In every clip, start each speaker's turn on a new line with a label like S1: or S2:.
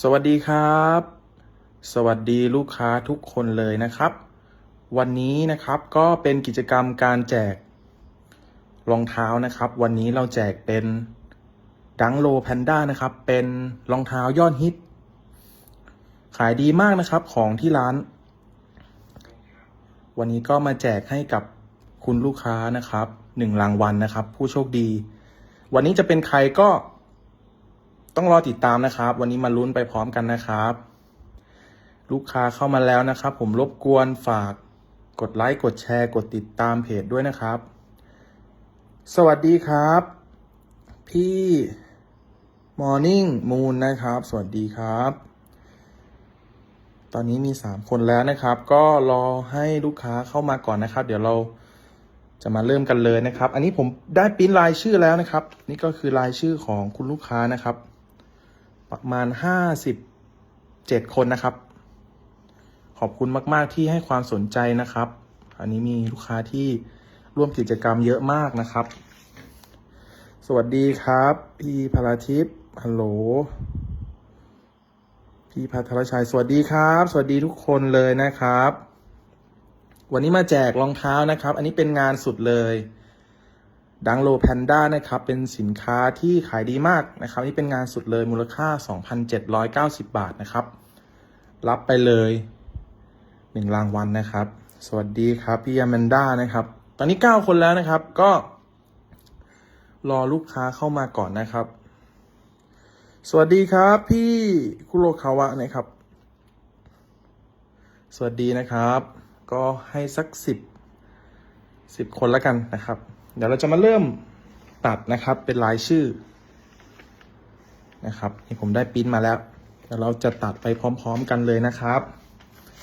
S1: สวัสดีครับ สวัสดีลูกค้าทุกคนเลยนะครับ วันนี้นะครับก็เป็นกิจกรรมการแจกรองเท้านะครับ วันนี้เราแจกเป็นดังโลแพนด้านะครับ เป็นรองเท้ายอดฮิต ขายดีมากนะครับของที่ร้าน วันนี้ก็มาแจกให้กับคุณลูกค้านะครับหนึ่งรางวัลนะครับ ผู้โชคดี วันนี้จะเป็นใครก็ ต้องรอติดตามนะครับ วันนี้มาลุ้นไปพร้อมกันนะครับ ลูกค้าเข้ามาแล้วนะครับ ผมรบกวนฝากกดไลค์กดแชร์ กดติดตามเพจด้วยนะครับ สวัสดีครับ พี่ Morning Moon นะครับ สวัสดีครับ ตอนนี้มีสามคนแล้วนะครับ ก็รอให้ลูกค้าเข้ามาก่อนนะครับ เดี๋ยวเราจะมาเริ่มกันเลยนะครับ อันนี้ผมได้ปริ้นรายชื่อแล้วนะครับ นี่ก็คือรายชื่อของคุณลูกค้านะครับ ประมาณห้าสิบเจ็ดคนนะครับ ขอบคุณมาก ๆ ที่ให้ความสนใจนะครับ อันนี้มีลูกค้าที่ร่วมกิจกรรมเยอะมากนะครับ สวัสดีครับ พี่พาราทิพย์ฮัลโหล พี่พัทรชัย สวัสดีครับ สวัสดีทุกคนเลยนะครับ วันนี้มาแจกรองเท้านะครับ อันนี้เป็นงานสุดเลย ดังโลแพนด้านะครับเป็นสินค้าที่ขายดีมากนะครับ นี่เป็นงานสุดเลยมูลค่า 2,790 บาทนะครับ รับไปเลยหนึ่งรางวัลนะครับ สวัสดีครับพี่อแมนด้านะครับ ตอนนี้ 9 คนแล้วนะครับก็ รอลูกค้าเข้ามาก่อนนะครับ สวัสดีครับพี่คุโรคาวะนะครับ สวัสดีนะครับ ก็ให้สักสิบสิบคนแล้วกันนะครับ เดี๋ยวเราจะมาเริ่มตัดนะครับเป็นรายชื่อนะครับนี่ผมได้ปิ้นมาแล้วเดี๋ยวเราจะตัดไปพร้อม ๆ กันเลยนะครับ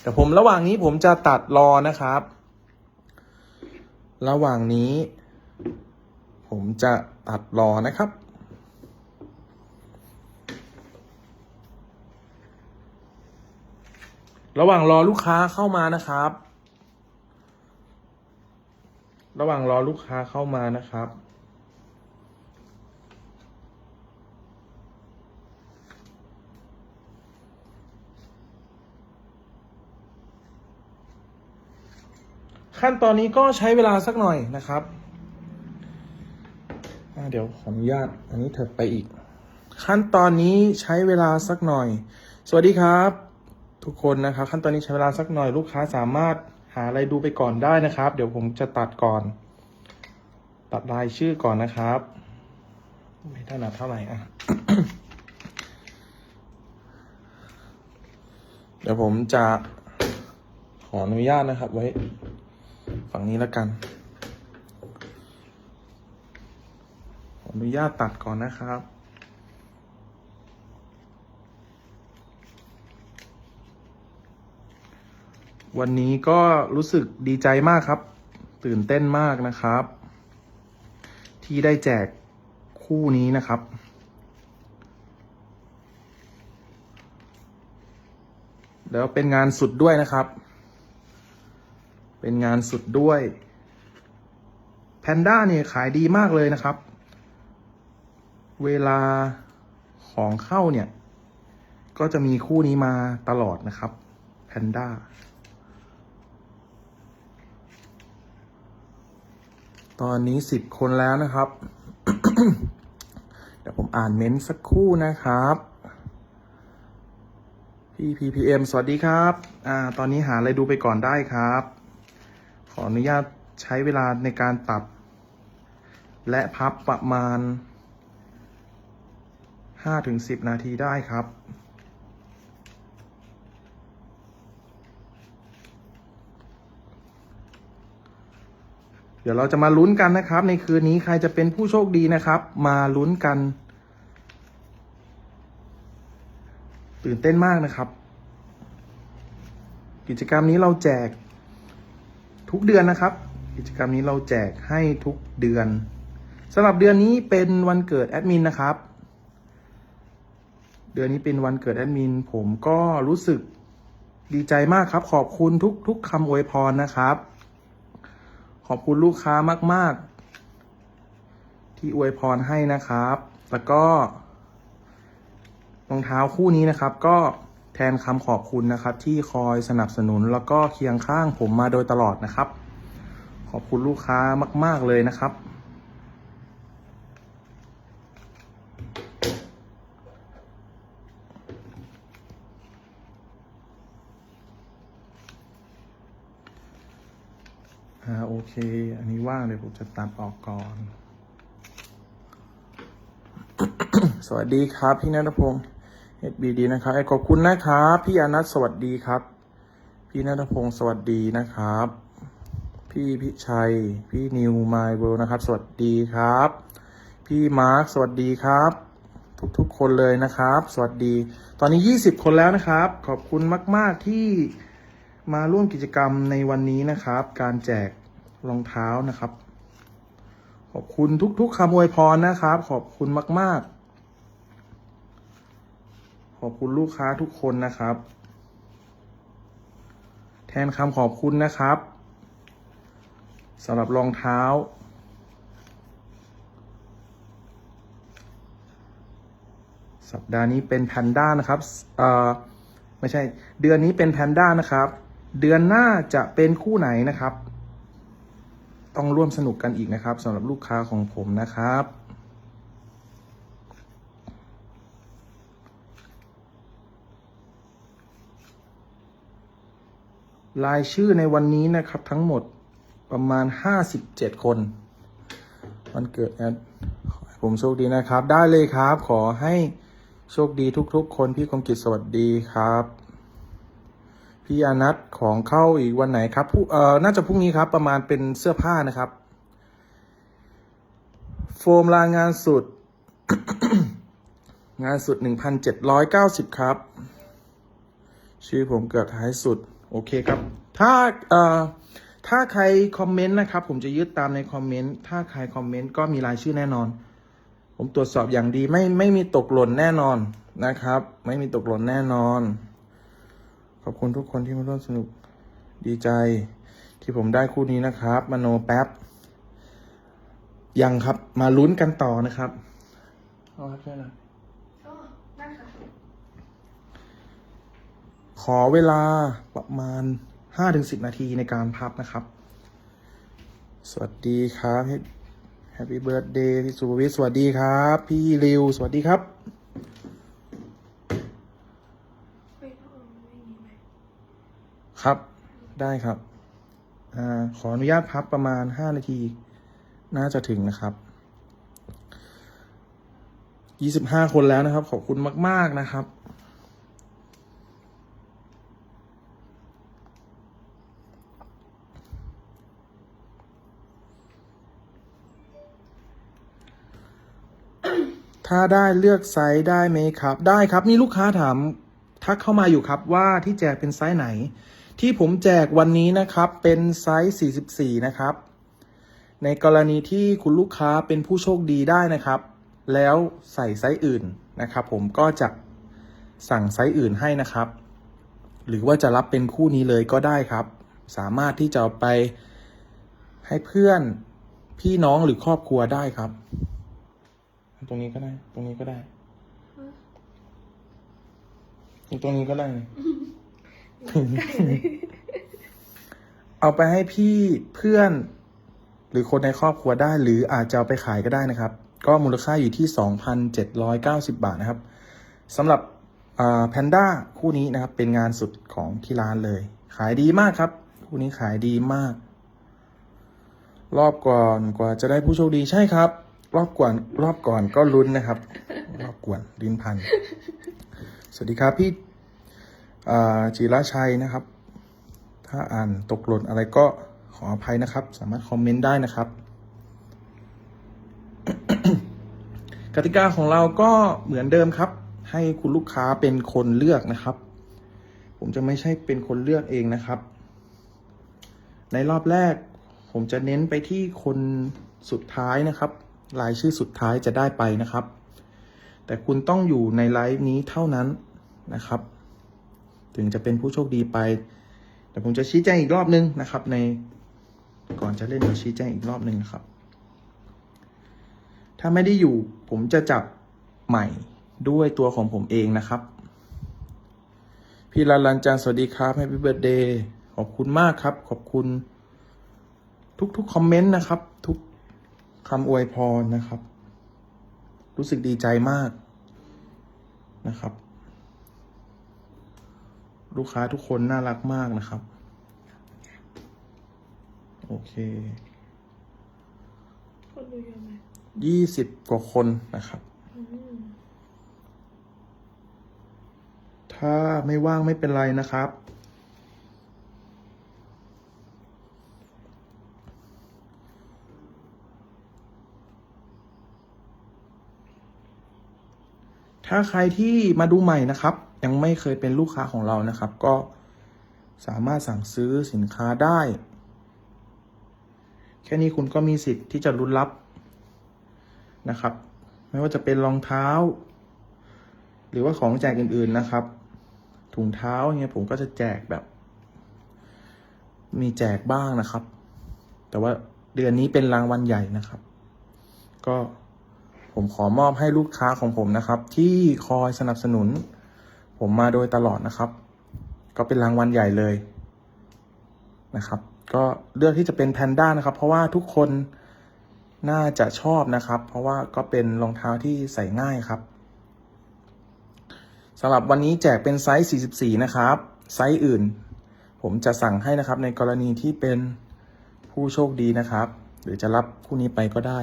S1: แต่ผมระหว่างนี้ผมจะตัดรอนะครับ ระหว่างนี้ ผมจะตัดรอนะครับระหว่างรอลูกค้าเข้ามานะครับ ระหว่างรอลูกค้าเข้ามานะครับ ขั้นตอนนี้ก็ใช้เวลาสักหน่อยนะครับเดี๋ยวขออนุญาตอันนี้เถิดไปอีก ขั้นตอนนี้ใช้เวลาสักหน่อย สวัสดีครับ ทุกคนนะครับ ขั้นตอนนี้ใช้เวลาสักหน่อยลูกค้าสามารถ หาอะไรดูไปก่อนได้นะครับ เดี๋ยวผมจะตัดก่อน ตัดรายชื่อก่อนนะครับ ไม่ถนัดเท่าไหร่อะเดี๋ยวผมจะขออนุญาตนะครับ ไว้ ฝั่งนี้แล้วกัน ขออนุญาตตัดก่อนนะครับ วันนี้ก็รู้สึกดีใจมากครับ ตื่นเต้นมากนะครับ ที่ได้แจกคู่นี้นะครับ แล้วเป็นงานสุดด้วยนะครับ เป็นงานสุดด้วยแพนด้าเนี่ยขายดีมากเลยนะครับ เวลาของเข้าเนี่ย ก็จะมีคู่นี้มาตลอดนะครับแพนด้า ตอนนี้สิบคนแล้วนะครับ เดี๋ยวผมอ่านเม้นต์สักครู่นะครับ พี่พีพีเอ็มสวัสดีครับ อ่า ตอนนี้หาอะไรดูไปก่อนได้ครับ ขออนุญาตใช้เวลาในการตัด และพับประมาณ5-10 นาทีได้ครับ ดี๋ยวเราจะมาลุ้นกันนะครับ ในคืนนี้ใครจะเป็นผู้โชคดีนะครับ มาลุ้นกัน ตื่นเต้นมากนะครับ กิจกรรมนี้เราแจกทุกเดือนนะครับ กิจกรรมนี้เราแจกให้ทุกเดือนสำหรับเดือนนี้เป็นวันเกิดแอดมินนะครับ เดือนนี้เป็นวันเกิดแอดมิน ผมก็รู้สึกดีใจมากครับ ขอบคุณทุกทุกคำอวยพรนะครับ ขอบคุณลูกค้ามาก ๆ ที่อวยพรให้นะครับ แล้วก็รองเท้าคู่นี้นะครับ ก็แทนคำขอบคุณนะครับ ที่คอยสนับสนุนแล้วก็เคียงข้างผมมาโดยตลอดนะครับ ขอบคุณลูกค้ามาก ๆ เลยนะครับ คอันนี้ว่างเลยผมจะตัดออกก่อน สวัสดีครับ พี่นัทพงศ์ HBD นะครับไอ้ขอบคุณนะครับ พี่อนัทสวัสดีครับ พี่นัทพงศ์สวัสดีนะครับ พี่พิชัย พี่นิวไมเวลนะครับ สวัสดีครับ พี่มาร์คสวัสดีครับ ทุกๆคนเลยนะครับ สวัสดี ตอนนี้ 20 คนแล้วนะครับ ขอบคุณมาก ๆที่มาร่วมกิจกรรมในวันนี้นะครับ การแจก รองเท้านะครับ ขอบคุณทุกๆคำอวยพรนะครับ ขอบคุณมาก ๆ ขอบคุณลูกค้าทุกคนนะครับ แทนคำขอบคุณนะครับสำหรับรองเท้า สัปดาห์นี้เป็นแพนด้านะครับเอ่อไม่ใช่ เดือนนี้เป็นแพนด้านะครับ เดือนหน้าจะเป็นคู่ไหนนะครับ ต้องร่วมสนุกกันอีกนะครับสำหรับลูกค้าของผมนะครับ รายชื่อในวันนี้นะครับทั้งหมดประมาณ 57 คน วันเกิดแอดผมโชคดีนะครับ ได้เลยครับ ขอให้โชคดีทุกๆ คน พี่คมกิจสวัสดีครับ พี่อนัทของเข้าอีกวันไหนครับผู้เอ่อน่าจะพรุ่งนี้ครับ ประมาณเป็นเสื้อผ้านะครับ โฟมลางานสุด งานสุด1,790ครับ ชื่อผมเกือบท้ายสุด โอเคครับ ถ้าเอ่อถ้าใครคอมเมนต์นะครับ ผมจะยึดตามในคอมเมนต์ถ้าใครคอมเมนต์ก็มีรายชื่อแน่นอน ผมตรวจสอบอย่างดีไม่ไม่มีตกหล่นแน่นอนนะครับ ไม่มีตกหล่นแน่นอน อบคุณทุกคนที่มาร่วมสนุกดีใจ ที่ผมได้คู่นี้นะครับ มโนแป๊บ ยังครับมาลุ้นกันต่อนะครับเอาครับใช่นะ
S2: ก็ได้ค่ะ
S1: ขอเวลาประมาณ5-10นาทีในการพับนะครับ สวัสดีครับแฮปปี้เบิร์ดเดย์พี่สุภวิทย์สวัสดีครับ พี่ริว สวัสดีครับ
S2: ไม่ต้องไม่มีไหม
S1: ครับ ได้ครับอขออนุญาตพับประมาณ5นาที น่าจะถึงนะครับ25คนแล้วนะครับ ขอบคุณมาก ๆนะครับ ถ้าได้เลือกไซส์ได้ไหมครับ ได้ครับ นี่ลูกค้าถามทักเข้ามาอยู่ครับว่าที่แจกเป็นไซส์ไหน ที่ผมแจกวันนี้นะครับเป็นไซส์ 44 นะครับ ในกรณีที่คุณลูกค้าเป็นผู้โชคดีได้นะครับ แล้วใส่ไซส์อื่นนะครับ ผมก็จะสั่งไซส์อื่นให้นะครับ หรือว่าจะรับเป็นคู่นี้เลยก็ได้ครับ สามารถที่จะไปให้เพื่อนพี่น้องหรือครอบครัวได้ครับ ตรงนี้ก็ได้ ตรงนี้ก็ได้ ตรงนี้ก็ได้ เอาไปให้พี่เพื่อน หรือคนในครอบครัวได้ หรืออาจจะเอาไปขายก็ได้นะครับ ก็มูลค่าอยู่ที่ 2,790 บาทนะครับสำหรับแพนด้าคู่นี้นะครับ เป็นงานสุดของที่ร้านเลย ขายดีมากครับ คู่นี้ขายดีมาก รอบก่อนกว่าจะได้ผู้โชคดีใช่ครับ รอบก่อน รอบก่อนก็ลุ้นนะครับ รอบก่อนลิ้นพัน สวัสดีครับพี่ จิรชัยนะครับ ถ้าอ่านตกหล่นอะไรก็ขออภัยนะครับ สามารถคอมเมนต์ได้นะครับ กติกาของเราก็เหมือนเดิมครับ ให้คุณลูกค้าเป็นคนเลือกนะครับ ผมจะไม่ใช่เป็นคนเลือกเองนะครับ ในรอบแรก ผมจะเน้นไปที่คนสุดท้ายนะครับรายชื่อสุดท้ายจะได้ไปนะครับ แต่คุณต้องอยู่ในไลฟ์นี้เท่านั้นนะครับ ถึงจะเป็นผู้โชคดีไปแต่ผมจะชี้แจงอีกรอบนึงนะครับ ในก่อนจะเล่นเดี๋ยวชี้แจงอีกรอบนึงนะครับ ถ้าไม่ได้อยู่ผมจะจับใหม่ด้วยตัวของผมเองนะครับ พี่ลาลันจันทร์สวัสดีครับแฮปปี้เบิร์ดเดย์ขอบคุณมากครับ ขอบคุณ ทุกๆคอมเมนต์นะครับ ทุกคำอวยพรนะครับ รู้สึกดีใจมากนะครับ ลูกค้าทุกคนน่ารักมากนะครับ โอเค
S2: คนดูเยอะไหม
S1: ยี่สิบกว่าคนนะครับ
S2: อืม
S1: ถ้าไม่ว่างไม่เป็นไรนะครับ ถ้าใครที่มาดูใหม่นะครับ ยังไม่เคยเป็นลูกค้าของเรานะครับ ก็สามารถสั่งซื้อสินค้าได้ แค่นี้คุณก็มีสิทธิ์ที่จะลุ้นรับนะครับ ไม่ว่าจะเป็นรองเท้า หรือว่าของแจกอื่นๆนะครับ ถุงเท้าเนี่ยผมก็จะแจกแบบ มีแจกบ้างนะครับ แต่ว่าเดือนนี้เป็นรางวัลใหญ่นะครับ ก็ผมขอมอบให้ลูกค้าของผมนะครับ ที่คอยสนับสนุน ผมมาโดยตลอดนะครับ ก็เป็นรางวัลใหญ่เลยนะครับ ก็เลือกที่จะเป็นแพนด้านะครับ เพราะว่าทุกคนน่าจะชอบนะครับ เพราะว่าก็เป็นรองเท้าที่ใส่ง่ายครับสำหรับวันนี้แจกเป็นไซส์ 44 นะครับ ไซส์อื่น ผมจะสั่งให้นะครับในกรณีที่เป็นผู้โชคดีนะครับ หรือจะรับคู่นี้ไปก็ได้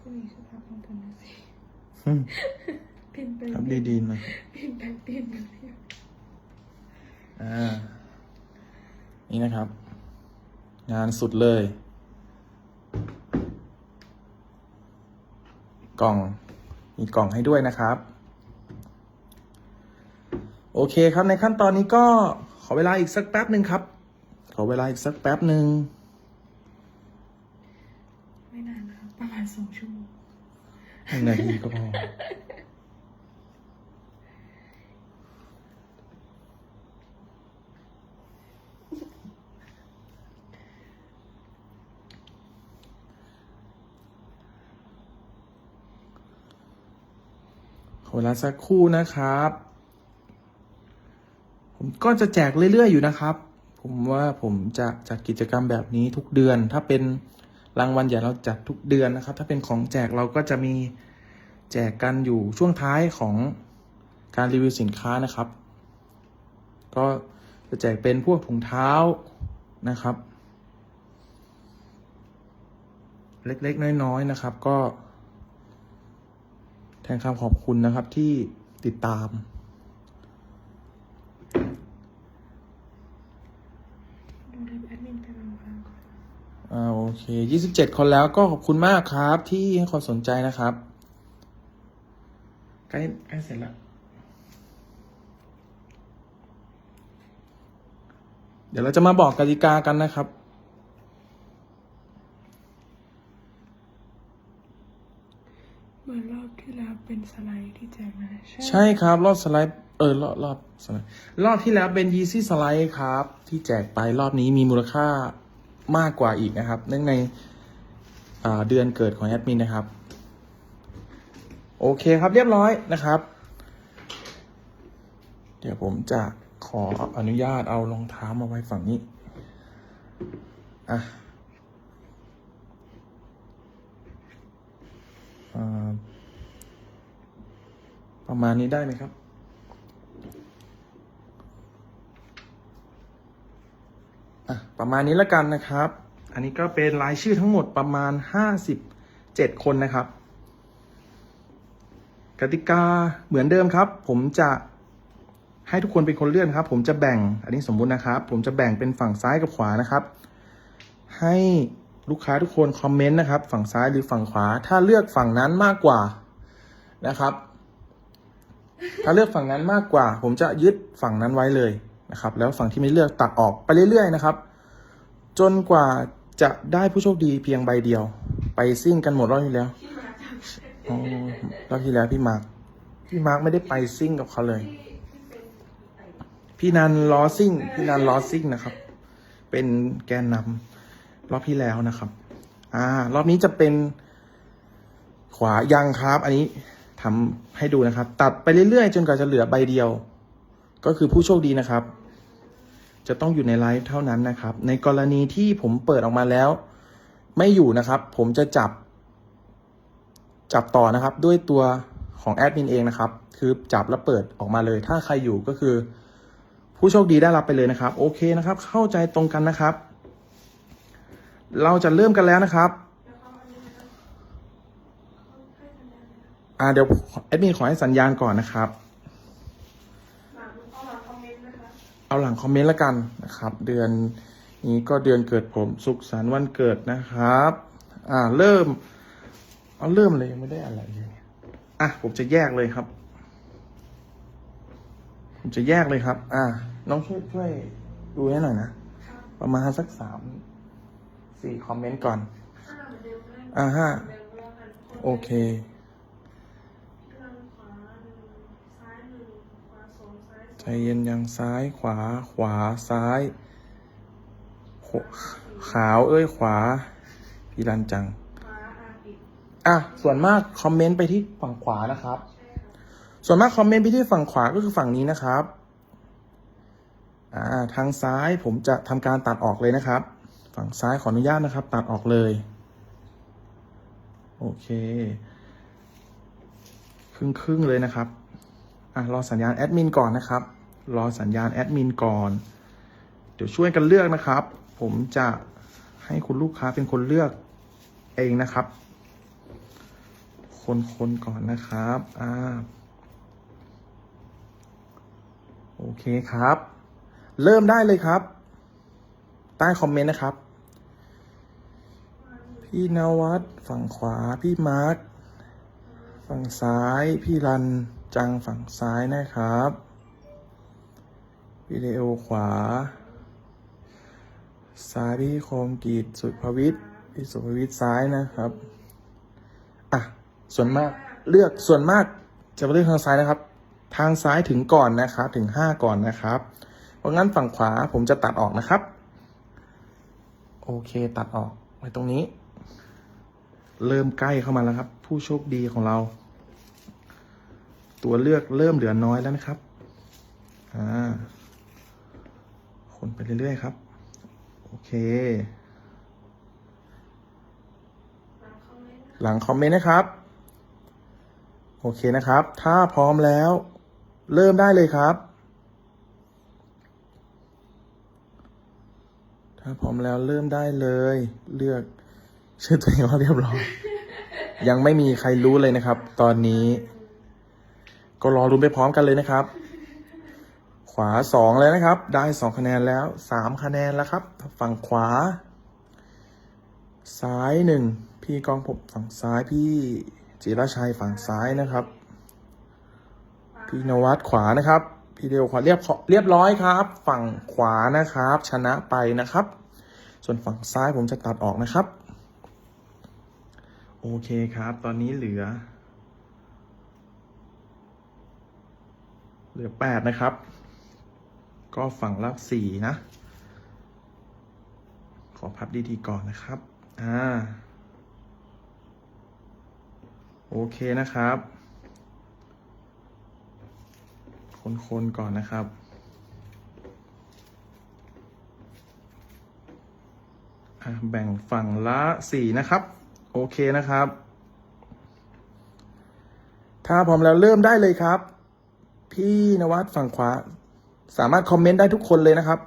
S2: ผู้หญิงชื่อพักของกันนะสิ
S1: อืม
S2: พิมพ์ไป
S1: ครับดีๆหนะ
S2: พิมพ์ไปพิมพ์ไป
S1: อ่า นี่นะครับ งานสุดเลย กล่อง มีกล่องให้ด้วยนะครับ โอเคครับในขั้นตอนนี้ก็ขอเวลาอีกสักแป๊บหนึ่งครับ ขอเวลาอีกสักแป๊บหนึ่ง
S2: ไม่นานนะคะประมาณสองชั่วโมง
S1: หนึ่ งนาทีก็พอ ขอเวลาสักครู่นะครับ ผมก็จะแจกเรื่อย ๆ อยู่นะครับ ผมว่าผมจะจัดกิจกรรมแบบนี้ทุกเดือนถ้าเป็นรางวัลใหญ่เราจัดทุกเดือนนะครับ ถ้าเป็นของแจกเราก็จะมี แจกกันอยู่ช่วงท้ายของการรีวิวสินค้านะครับ ก็จะแจกเป็นพวกถุงเท้านะครับ เล็กๆ น้อยๆนะครับ ก็แทนคำขอบคุณนะครับที่ติดตาม
S2: ดูเล็บแอดมินไปบางๆก่อน
S1: อ่าโอเคยี่สิบเจ็ดคนแล้วก็ขอบคุณมากครับที่ให้ความสนใจนะครับ ใกล้ใกล้เสร็จแล้วเดี๋ยวเราจะมาบอกกติกากันนะครับ
S2: เหมือนรอบที่แล้วเป็นสไลด์ที่แจกนะ
S1: ใช่ครับ รอบสไลด์เออรอบรอบสไลด์รอบที่แล้วเป็นยีซี่สไลด์ครับ ที่แจกไปรอบนี้มีมูลค่ามากกว่าอีกนะครับ เนื่องในอ่าเดือนเกิดของแอดมินนะครับ โอเคครับเรียบร้อยนะครับ เดี๋ยวผมจะขออนุญาตเอารองเท้ามาไว้ฝั่งนี้ อะประมาณนี้ได้ไหมครับ อะ ประมาณนี้แล้วกันนะครับ อันนี้ก็เป็นรายชื่อทั้งหมดประมาณห้าสิบเจ็ดคนนะครับ กติกาเหมือนเดิมครับ ผมจะให้ทุกคนเป็นคนเลือกนะครับ ผมจะแบ่งอันนี้สมมุตินะครับ ผมจะแบ่งเป็นฝั่งซ้ายกับขวานะครับ ให้ลูกค้าทุกคนคอมเมนต์นะครับ ฝั่งซ้ายหรือฝั่งขวา ถ้าเลือกฝั่งนั้นมากกว่านะครับ ถ้าเลือกฝั่งนั้นมากกว่า ผมจะยึดฝั่งนั้นไว้เลยนะครับ แล้วฝั่งที่ไม่เลือกตัดออกไปเรื่อยๆนะครับ จนกว่าจะได้ผู้โชคดีเพียงใบเดียว ไปซิ่งกันหมดรอบที่แล้ว อ๋อรอบที่แล้วพี่มาร์คพี่มาร์คไม่ได้ไปซิ่งกับเขาเลย พี่นันล้อซิ่ง พี่นันล้อซิ่งนะครับ เป็นแกนนำรอบที่แล้วนะครับ อ่า รอบนี้จะเป็นขวายังครับ อันนี้ทำให้ดูนะครับ ตัดไปเรื่อยๆ จนกว่าจะเหลือใบเดียว ก็คือผู้โชคดีนะครับ จะต้องอยู่ในไลฟ์เท่านั้นนะครับ ในกรณีที่ผมเปิดออกมาแล้ว ไม่อยู่นะครับ ผมจะจับ จับต่อนะครับด้วยตัวของแอดมินเองนะครับ คือจับแล้วเปิดออกมาเลย ถ้าใครอยู่ก็คือ ผู้โชคดีได้รับไปเลยนะครับ โอเคนะครับ เข้าใจตรงกันนะครับ เราจะเริ่มกันแล้วนะครับอ่าเดี๋ยวแอดมินขอให้สัญญาณก่อนนะครับ เอาหลังคอมเมนต์แล้วกันนะครับ เดือนนี้ก็เดือนเกิดผมสุขสันต์วันเกิดนะครับ อ่าเริ่ม เอาเริ่มเลยยังไม่ได้อะไรเลยเนี่ยอะผมจะแยกเลยครับ ผมจะแยกเลยครับ อ่า น้องช่วยช่วยดูให้หน่อยนะ ประมาณสักสามสี่คอมเมนต์ก่อน อ่าฮะโอเคใจเย็นยังซ้ายขวา ขวาซ้ายขขาวเอ้ยขวา พี่รันจัง อะส่วนมากคอมเมนต์ไปที่ฝั่งขวานะครับ ส่วนมากคอมเมนต์ไปที่ฝั่งขวาก็คือฝั่งนี้นะครับอ่าทางซ้ายผมจะทำการตัดออกเลยนะครับ ฝั่งซ้ายขออนุญาตนะครับ ตัดออกเลย โอเค ครึ่งครึ่งๆเลยนะครับอะรอสัญญาณแอดมินก่อนนะครับ รอสัญญาณแอดมินก่อน เดี๋ยวช่วยกันเลือกนะครับ ผมจะให้คุณลูกค้าเป็นคนเลือกเองนะครับ คนคนๆก่อนนะครับ อ่า โอเคครับ เริ่มได้เลยครับ ใต้คอมเมนต์นะครับ พี่นวัดฝั่งขวา พี่มาร์คฝั่งซ้าย พี่รันจังฝั่งซ้ายนะครับวิดีโอขวา ซ้ายพี่คมกีดสุภวิทย์พี่สุภวิทย์ซ้ายนะครับ ส่วนมากเลือกส่วนมากจะเลือกทางซ้ายนะครับ ทางซ้ายถึงก่อนนะครับถึงห้าก่อนนะครับ เพราะงั้นฝั่งขวาผมจะตัดออกนะครับ โอเคตัดออกไว้ตรงนี้ เริ่มใกล้เข้ามาแล้วครับ ผู้โชคดีของเรา ตัวเลือกเริ่มเหลือน้อยแล้วนะครับอ่าคนไปเรื่อยๆครับ โอเคหลังคอมเมนต์นะครับ โอเคนะครับ ถ้าพร้อมแล้ว เริ่มได้เลยครับ ถ้าพร้อมแล้วเริ่มได้เลย เลือกชื่อตัวเองว่าเรียบร้อย ยังไม่มีใครรู้เลยนะครับ ตอนนี้ ก็รอรุ้นไปพร้อมกันเลยนะครับ ขวาสองแล้วนะครับ ได้สองคะแนนแล้วสามคะแนนแล้วครับ ฝั่งขวา ซ้ายหนึ่งพี่กองผมฝั่งซ้ายพี่ จิรชัยฝั่งซ้ายนะครับพี่นวัดขวานะครับ พี่เดียวขวาเรียบเรียบร้อยครับ ฝั่งขวานะครับ ชนะไปนะครับ ส่วนฝั่งซ้ายผมจะตัดออกนะครับ โอเคครับ ตอนนี้เหลือ เหลือแปดนะครับ ก็ฝั่งละสี่นะ ขอพับดีๆก่อนนะครับ อ่า โอเคนะครับ คนๆก่อนนะครับ แบ่งฝั่งละสี่นะครับ โอเคนะครับ ถ้าพร้อมแล้วเริ่มได้เลยครับ พี่นวัดฝั่งขวา สามารถคอมเมนต์ได้ทุกคนเลยนะครับ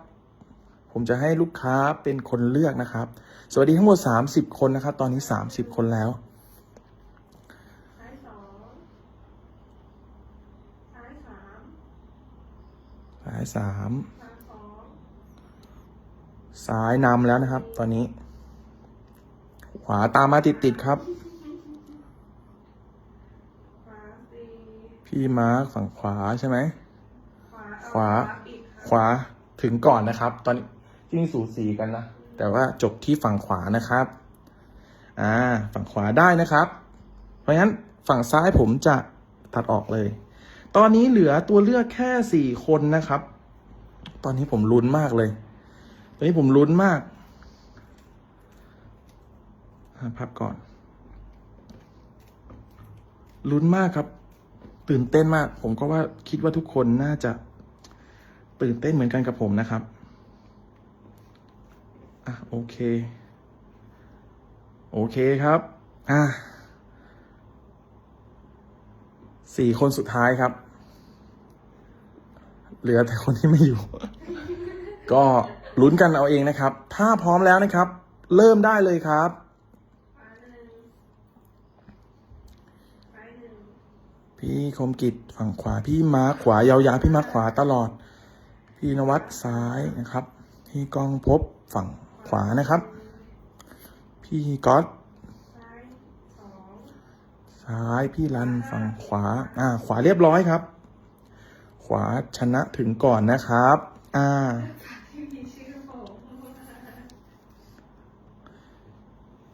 S1: ผมจะให้ลูกค้าเป็นคนเลือกนะครับ สวัสดีทั้งหมด 30 คนนะครับ ตอนนี้ 30 คนแล้ว
S2: ซ้ายสองซ้ายสาม
S1: ซ้ายสาม
S2: ซ้ายสา
S1: ยนำแล้วนะครับ ตอนนี้ ขวาตามมาติดๆครับ พี่มาร์คฝั่งขวาใช่ไหม
S2: ขวา
S1: ขวาถึงก่อนนะครับ ตอนนี้จริงสูสีกันนะ แต่ว่าจบที่ฝั่งขวานะครับ อ่า ฝั่งขวาได้นะครับ เพราะฉะนั้นฝั่งซ้ายผมจะตัดออกเลย ตอนนี้เหลือตัวเลือกแค่สี่คนนะครับ ตอนนี้ผมลุ้นมากเลย ตอนนี้ผมลุ้นมากพับก่อน ลุ้นมากครับ ตื่นเต้นมาก ผมก็ว่าคิดว่าทุกคนน่าจะ ตื่นเต้นเหมือนกันกับผมนะครับ อะโอเค โอเคครับ อะสี่คนสุดท้ายครับ เหลือแต่คนที่ไม่อยู่ ก็ลุ้นกันเอาเองนะครับ ถ้าพร้อมแล้วนะครับ เริ่มได้เลยครับพี่คมกิจฝั่งขวาพี่มาร์คขวายาวๆพี่มาร์คขวาตลอด พี่นวัดซ้ายนะครับ พี่กองภพบฝั่งขวานะครับ พี่ก๊อตซ้ายพี่รันฝั่งขวาอ่าขวาเรียบร้อยครับ ขวาชนะถึงก่อนนะครับ อ่า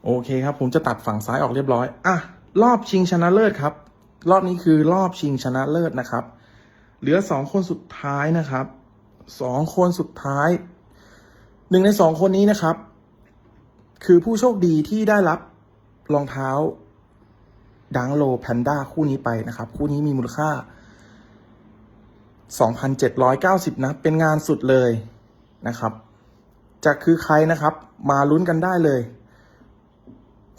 S1: โอเคครับ ผมจะตัดฝั่งซ้ายออกเรียบร้อย อะ รอบชิงชนะเลิศครับ รอบนี้คือรอบชิงชนะเลิศนะครับ เหลือสองคนสุดท้ายนะครับ สองคนสุดท้าย หนึ่งในสองคนนี้นะครับ คือผู้โชคดีที่ได้รับรองเท้าดังโลแพนด้าคู่นี้ไปนะครับ คู่นี้มีมูลค่า 2,790 นะ เป็นงานสุดเลยนะครับจะคือใครนะครับ มาลุ้นกันได้เลย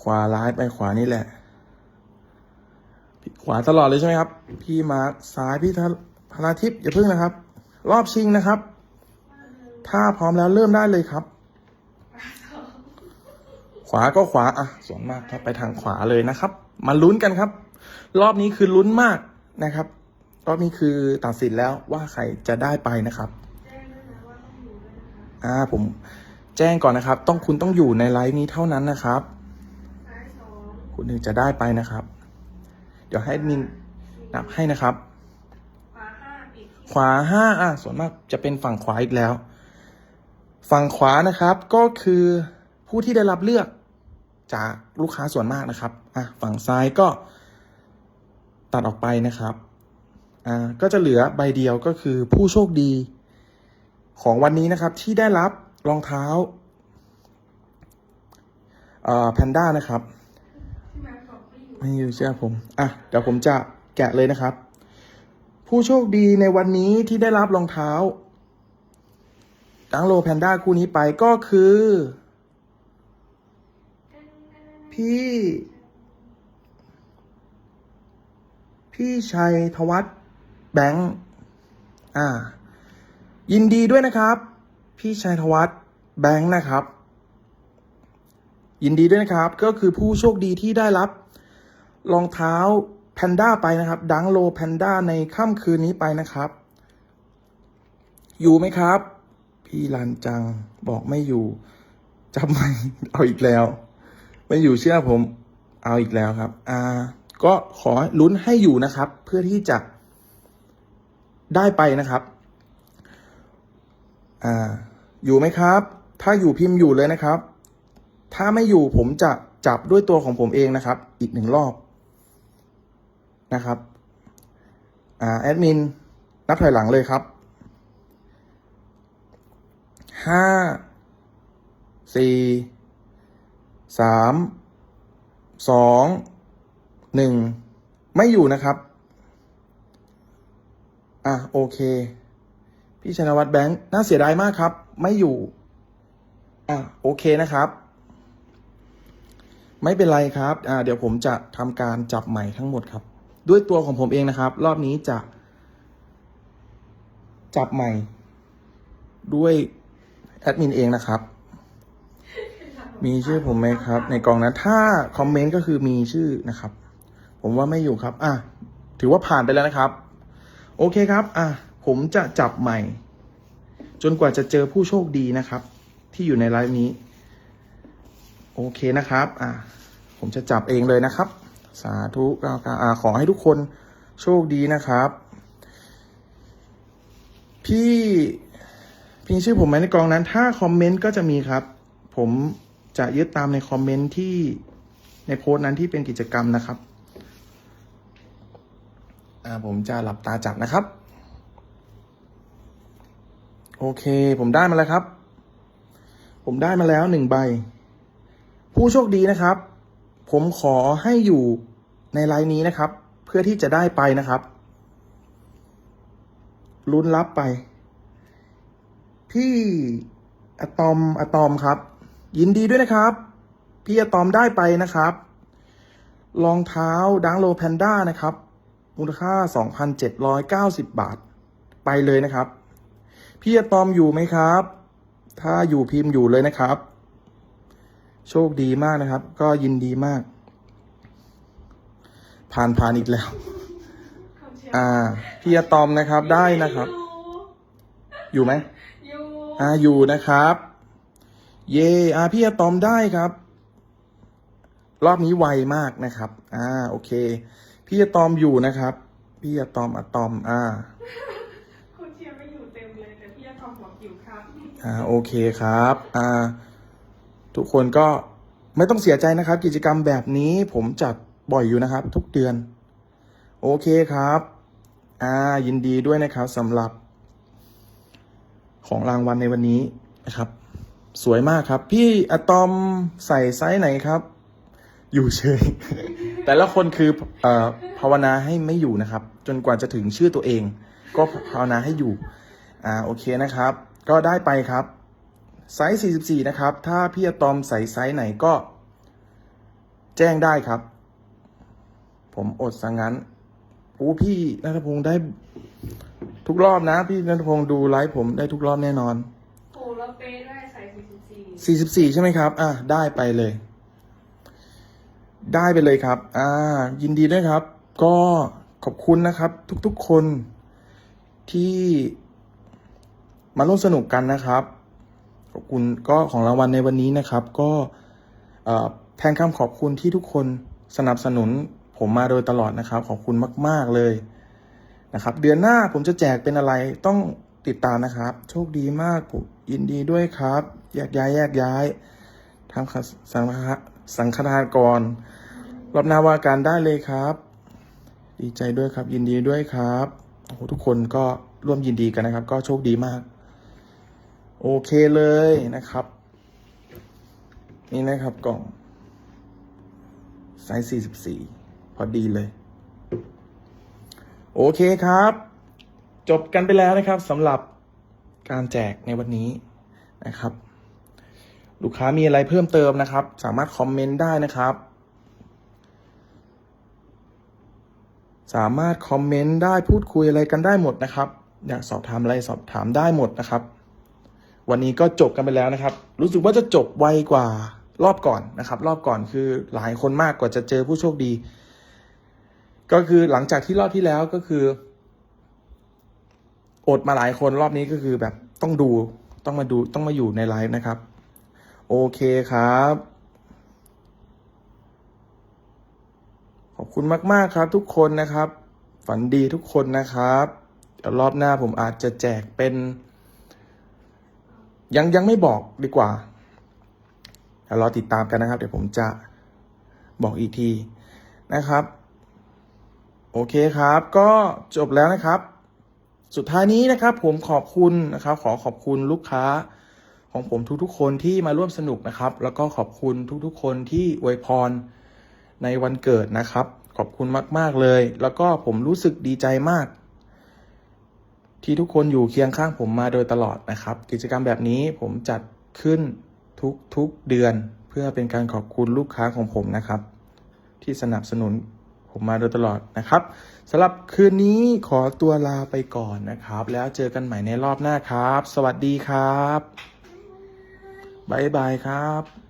S1: ขวาร้ายไปขวานี่แหละ ขวาตลอดเลยใช่ไหมครับ พี่มาร์คซ้ายพี่พลาทิพย์อย่าพึ่งนะครับ รอบชิงนะครับ ถ้าพร้อมแล้วเริ่มได้เลยครับ ขวาก็ขวาอะส่วนมากก็ไปทางขวาเลยนะครับ มาลุ้นกันครับ รอบนี้คือลุ้นมากนะครับ รอบนี้คือตัดสินแล้วว่าใครจะได้ไปนะครับอ่าผมแจ้งก่อนนะครับ ต้องคุณต้องอยู่ในไลฟ์นี้เท่านั้นนะครับ คุณถึงจะได้ไปนะครับ เดี๋ยวให้มินนับให้นะครับ ขวาห้าอะส่วนมากจะเป็นฝั่งขวาอีกแล้ว ฝั่งขวานะครับก็คือผู้ที่ได้รับเลือกจากลูกค้าส่วนมากนะครับอะฝั่งซ้ายก็ตัดออกไปนะครับ อ่าก็จะเหลือใบเดียวก็คือผู้โชคดี ของวันนี้นะครับที่ได้รับรองเท้าอ่อแพนด้านะครับไม่อยู่เชื่อผมอะเดี๋ยวผมจะแกะเลยนะครับ ผู้โชคดีในวันนี้ที่ได้รับรองเท้าดังโลแพนด้าคู่นี้ไปก็คือ พี่ พี่ชัยธวัฒน์ แบงค์อ่า ยินดีด้วยนะครับ พี่ชัยธวัฒน์แบงค์นะครับ ยินดีด้วยนะครับ ก็คือผู้โชคดีที่ได้รับรองเท้าแพนด้าไปนะครับ ดังโลแพนด้าในค่ำคืนนี้ไปนะครับ อยู่ไหมครับ พี่ลันจังบอกไม่อยู่จับไม่เอาอีกแล้ว ไม่อยู่เชื่อผม เอาอีกแล้วครับ อ่า ก็ขอลุ้นให้อยู่นะครับ เพื่อที่จะ ได้ไปนะครับอ่าอยู่ไหมครับ ถ้าอยู่พิมพ์อยู่เลยนะครับ ถ้าไม่อยู่ผมจะจับด้วยตัวของผมเองนะครับ อีกหนึ่งรอบนะครับอ่าแอดมินนับถอยหลังเลยครับห้าสี่สามสองหนึ่งไม่อยู่นะครับ อะโอเค พี่ชนวัตรแบงค์น่าเสียดายมากครับ ไม่อยู่ อะโอเคนะครับ ไม่เป็นไรครับ อ่า เดี๋ยวผมจะทำการจับใหม่ทั้งหมดครับ ด้วยตัวของผมเองนะครับ รอบนี้จะ จับใหม่ ด้วยแอดมินเองนะครับ มีชื่อผมไหมครับ ในกล่องนั้นถ้าคอมเมนต์ก็คือมีชื่อนะครับ ผมว่าไม่อยู่ครับ อะถือว่าผ่านไปแล้วนะครับ โอเคครับ อะ ผมจะจับใหม่ จนกว่าจะเจอผู้โชคดีนะครับ ที่อยู่ในไลฟ์นี้ โอเคนะครับ อะ ผมจะจับเองเลยนะครับ สาธุก้าวอ่าขอให้ทุกคนโชคดีนะครับ พี่พี่ชื่อผมไหมในกองนั้น ถ้าคอมเมนต์ก็จะมีครับ ผมจะยึดตามในคอมเมนต์ที่ในโพสต์นั้นที่เป็นกิจกรรมนะครับ อ่าผมจะหลับตาจับนะครับ โอเค ผมได้มาแล้วครับ ผมได้มาแล้วหนึ่งใบ ผู้โชคดีนะครับ ผมขอให้อยู่ในไลน์นี้นะครับ เพื่อที่จะได้ไปนะครับลุ้นรับไป พี่อะตอมอะตอมครับ ยินดีด้วยนะครับ พี่อะตอมได้ไปนะครับรองเท้าดังโลแพนด้านะครับ มูลค่า 2,790 บาท ไปเลยนะครับ พี่อะตอมอยู่ไหมครับ ถ้าอยู่พิมพ์อยู่เลยนะครับ โชคดีมากนะครับ ก็ยินดีมาก ผ่านผ่านอีกแล้ว อ่า พี่อะตอมนะครับได้นะครับ อยู่ไหม
S2: อยู่
S1: อ่าอยู่นะครับ เย่อาพี่อะตอมได้ครับ รอบนี้ไวมากนะครับ อ่า โอเค พี่อะตอมอยู่นะครับ พี่อะตอมอะตอม อ่า
S2: คนเชียร์ไม่อยู่เต็มเลยแต่พี่อาทองบอกอยู่ครับ
S1: อ่าโอเคครับ อ่า ทุกคนก็ไม่ต้องเสียใจนะครับ กิจกรรมแบบนี้ผมจัดบ่อยอยู่นะครับ ทุกเดือน โอเคครับ อ่า ยินดีด้วยนะครับสำหรับ ของรางวัลในวันนี้นะครับ สวยมากครับ พี่อะตอมใส่ไซส์ไหนครับ อยู่เฉย แต่ละคนคือเอ่อภาวนาให้ไม่อยู่นะครับ จนกว่าจะถึงชื่อตัวเอง ก็ภาวนาให้อยู่ อ่าโอเคนะครับ ก็ได้ไปครับไซส์44 นะครับ ถ้าพี่อะตอมใส่ไซส์ไหนก็ แจ้งได้ครับ ผมอดสังงั้นโอ้พี่นัทพงศ์ได้ทุกรอบนะ พี่นัทพงศ์ดูไลฟ์ผมได้ทุกรอบแน่นอน
S2: โอ้เราเป๊ะได้ใส่สี่สิบสี่
S1: 44 ใช่ไหมครับ อะ ได้ไปเลย ได้ไปเลยครับ อ่า ยินดีด้วยครับ ก็ขอบคุณนะครับ ทุกๆคนที่มาร่วมสนุกกันนะครับขอบคุณก็ของรางวัลในวันนี้นะครับ ก็แทนคำขอบคุณที่ทุกคนสนับสนุนผมมาโดยตลอดนะครับ ขอบคุณมาก ๆเลยนะครับ เดือนหน้าผมจะแจกเป็นอะไรต้องติดตามนะครับ โชคดีมากผมยินดีด้วยครับ แยกย้ายแยกย้ายทำสังฆะ สังฆทานก่อนรอบหน้าว่าการได้เลยครับ ดีใจด้วยครับ ยินดีด้วยครับโอ้โหทุกคนก็ร่วมยินดีกันนะครับ ก็โชคดีมาก โอเคเลยนะครับ นี่นะครับกล่องไซส์44 พอดีเลย โอเคครับ จบกันไปแล้วนะครับสำหรับการแจกในวันนี้นะครับ ลูกค้ามีอะไรเพิ่มเติมนะครับ สามารถคอมเมนต์ได้นะครับ สามารถคอมเมนต์ได้พูดคุยอะไรกันได้หมดนะครับ อยากสอบถามอะไรสอบถามได้หมดนะครับ วันนี้ก็จบกันไปแล้วนะครับ รู้สึกว่าจะจบไวกว่ารอบก่อนนะครับ รอบก่อนคือหลายคนมากกว่าจะเจอผู้โชคดี ก็คือหลังจากที่รอบที่แล้วก็คือ อดมาหลายคนรอบนี้ก็คือแบบต้องดูต้องมาดูต้องมาอยู่ในไลฟ์นะครับ โอเคครับ ขอบคุณมาก ๆ ครับทุกคนนะครับ ฝันดีทุกคนนะครับเดี๋ยวรอบหน้าผมอาจจะแจกเป็น ยังยังไม่บอกดีกว่าเดี๋ยวรอติดตามกันนะครับ เดี๋ยวผมจะบอกอีกทีนะครับ โอเคครับ ก็จบแล้วนะครับ สุดท้ายนี้นะครับ ผมขอบคุณนะครับ ขอขอบคุณลูกค้า ของผมทุกๆ คนที่มาร่วมสนุกนะครับ แล้วก็ขอบคุณทุกๆ คนที่อวยพรในวันเกิดนะครับ ขอบคุณมาก ๆ เลย แล้วก็ผมรู้สึกดีใจมาก ที่ทุกคนอยู่เคียงข้างผมมาโดยตลอดนะครับ กิจกรรมแบบนี้ผมจัดขึ้นทุกๆ เดือน เพื่อเป็นการขอบคุณลูกค้าของผมนะครับ ที่สนับสนุนผมมาโดยตลอดนะครับสำหรับคืนนี้ขอตัวลาไปก่อนนะครับ แล้วเจอกันใหม่ในรอบหน้าครับ สวัสดีครับ บายบายครับ